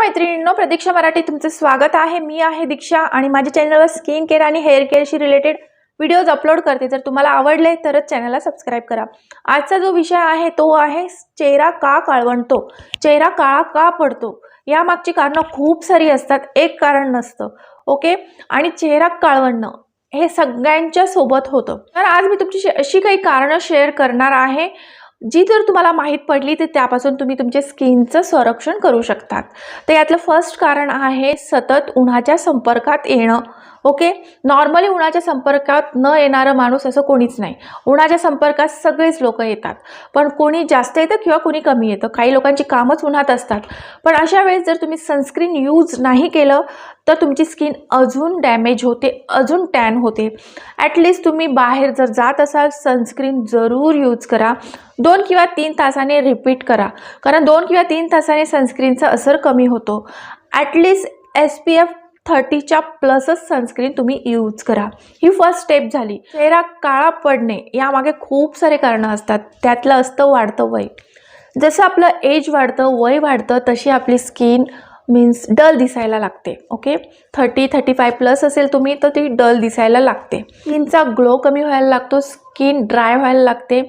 मैत्रिणींनो प्रतीक्षा मराठी तुमचं स्वागत आहे. मी आहे दीक्षा आणि माझ्या चॅनलवर स्किन केअर आणि हेअर केअरशी रिलेटेड व्हिडिओज अपलोड करते. जर तुम्हाला आवडले तरच चॅनलला सबस्क्राईब करा. आजचा जो विषय आहे तो आहे चेहरा का काळवंटतो? चेहरा काळा का पडतो? यामागची कारणं खूप सारी असतात. एक कारण नसतं. ओके? आणि चेहरा काळवंडणं हे सगळ्यांच्या सोबत होतं. तर आज मी तुमची अशी काही कारणं शेअर करणार आहे. जी जर तुम्हाला माहीत पडली तर त्यापासून तुम्ही तुमच्या स्किनचं संरक्षण करू शकतात. तर यातलं फर्स्ट कारण आहे सतत उन्हाच्या संपर्कात येणं. ओके? नॉर्मली उन्हाच्या संपर्कात न येणारं माणूस असं कोणीच नाही. उन्हाच्या संपर्कात सगळेच लोक येतात. पण कोणी जास्त येतं किंवा कोणी कमी येतं? काही लोकांची कामच उन्हात असतात. पण अशा वेळेस जर तुम्ही सनस्क्रीन यूज नाही केलं तर तुमची स्किन अजून डॅमेज होते अजून टॅन होते. ॲटलिस्ट तुम्ही बाहेर जर जात असाल सनस्क्रीन जरूर यूज करा. दोन किंवा तीन तासाने रिपीट करा. कारण दोन किंवा तीन तासाने सनस्क्रीनचा असर कमी होतो. At least S P F थर्टीच्या प्लसच सनस्क्रीन तुम्ही यूज करा. ही फर्स्ट स्टेप झाली. चेहरा काळा पडणे यामागे खूप सारे कारणं असतात. त्यातलं असतं वाढतं वय. जसं आपलं एज वाढतं वय वाढतं तशी आपली स्किन मीन्स डल दिसायला लागते. Okay thirty thirty five plus असेल तुम्ही तर ती डल दिसायला लागते. स्किनचा ग्लो कमी व्हायला लागतो स्किन ड्राय व्हायला लागते.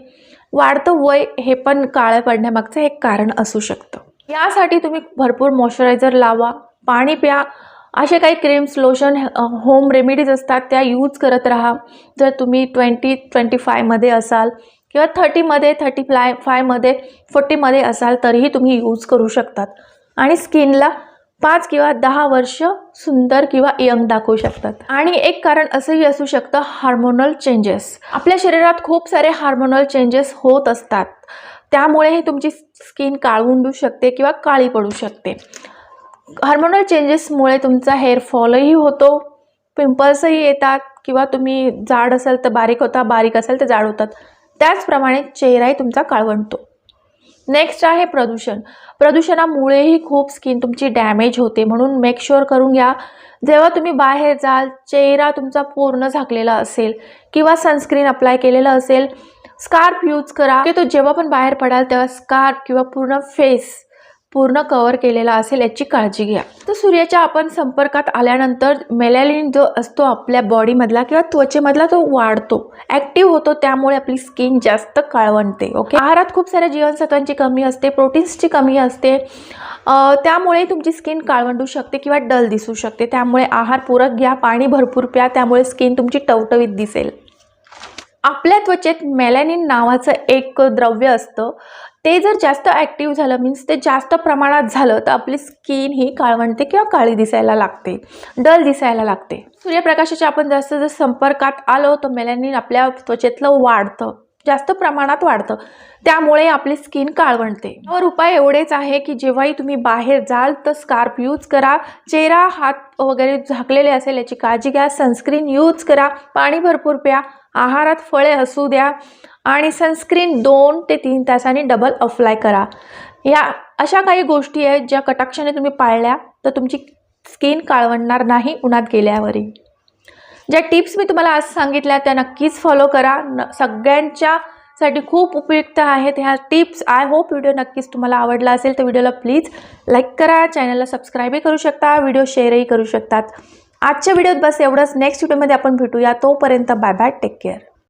वाढतं वय हे पण काळं पडण्यामागचं एक कारण असू शकतं. यासाठी तुम्ही भरपूर मॉइश्चरायझर लावा पाणी प्या असे काही क्रीम्स लोशन होम रेमेडीज असतात त्या यूज करत राहा. जर तुम्ही ट्वेंटी ट्वेंटी फायमध्ये असाल किंवा थर्टीमध्ये थर्टी फ्लाय फायमध्ये फोर्टीमध्ये असाल तरीही तुम्ही यूज करू शकतात. आणि स्किनला पाच किंवा दहा वर्ष सुंदर किंवा यंग दाखवू शकतात. आणि एक कारण असंही असू शकतं हार्मोनल चेंजेस आपल्या शरीरात खूप सारे हार्मोनल चेंजेस होत असतात. त्यामुळेही तुमची स्किन काळवंडू शकते किंवा काळी पडू शकते. हार्मोनल चेंजेसमुळे तुमचा हेअर फॉलही होतो पिंपल्सही येतात किंवा तुम्ही जाड असाल तर बारीक होता बारीक असाल तर जाड होतात. त्याचप्रमाणे चेहराही तुमचा काळवंटतो. नेक्स्ट आहे प्रदूषण. प्रदूषणामुळेही खूप स्किन तुमची डॅमेज होते म्हणून मेक शुअर करून घ्या. जेव्हा तुम्ही बाहेर जाल चेहरा तुमचा पूर्ण झाकलेला असेल किंवा सनस्क्रीन अप्लाय केलेलं असेल स्कार्फ यूज करा. की तो जेव्हा पण बाहेर पडाल तेव्हा स्कार्फ किंवा पूर्ण फेस पूर्ण कवर केलेला असेल याची काळजी घ्या. तर सूर्याच्या आपण संपर्कात आल्यानंतर मेलॅलिन जो असतो आपल्या बॉडीमधला किंवा त्वचेमधला तो वाढतो. ॲक्टिव्ह होतो त्यामुळे आपली स्किन जास्त काळवणते ओके आहारात खूप साऱ्या जीवनसत्वांची कमी असते प्रोटीन्सची कमी असते. त्यामुळे तुमची स्किन काळवंडू शकते किंवा डल दिसू शकते. त्यामुळे आहार पूरक घ्या पाणी भरपूर प्या त्यामुळे स्किन तुमची टवटवीत दिसेल. आपल्या त्वचेत मेलॅनिन नावाचं एक द्रव्य असतं. ते जर जास्त ॲक्टिव्ह झालं मीन्स ते जास्त प्रमाणात झालं तर आपली स्किन ही काळवणते किंवा काळी दिसायला लागते डल दिसायला लागते. सूर्यप्रकाशाच्या आपण जास्त जर संपर्कात आलो तर मेलॅनिन आपल्या त्वचेतलं वाढतं जास्त प्रमाणात वाढतं. त्यामुळे आपली स्किन काळवणते यावर उपाय एवढेच आहे की जेव्हाही तुम्ही बाहेर जाल तर स्कार्फ यूज करा. चेहरा हात वगैरे झाकलेले असेल याची काळजी घ्या. सनस्क्रीन यूज करा. पाणी भरपूर प्या. आहारात फळे असू द्या. आणि सनस्क्रीन दोन ते तीन तासांनी डबल अप्लाय करा. या अशा काही गोष्टी आहेत ज्या कटाक्षाने तुम्ही पाळल्या तर तुमची स्किन काळवणणार नाही उन्हात गेल्यावरही. ज्या टिप्स मी तुम्हाला आज सांगितल्या त्या नक्कीच फॉलो करा. न सगळ्यांच्यासाठी खूप उपयुक्त आहेत ह्या टिप्स आय होप व्हिडिओ नक्कीच तुम्हाला आवडला असेल तर व्हिडिओला प्लीज लाईक करा. चॅनलला सबस्क्राईबही करू शकता. व्हिडिओ शेअरही करू शकतात. आजच्या व्हिडिओत बस एवढंच. नेक्स्ट व्हिडिओमध्ये आपण भेटूया. तोपर्यंत बाय बाय टेक केअर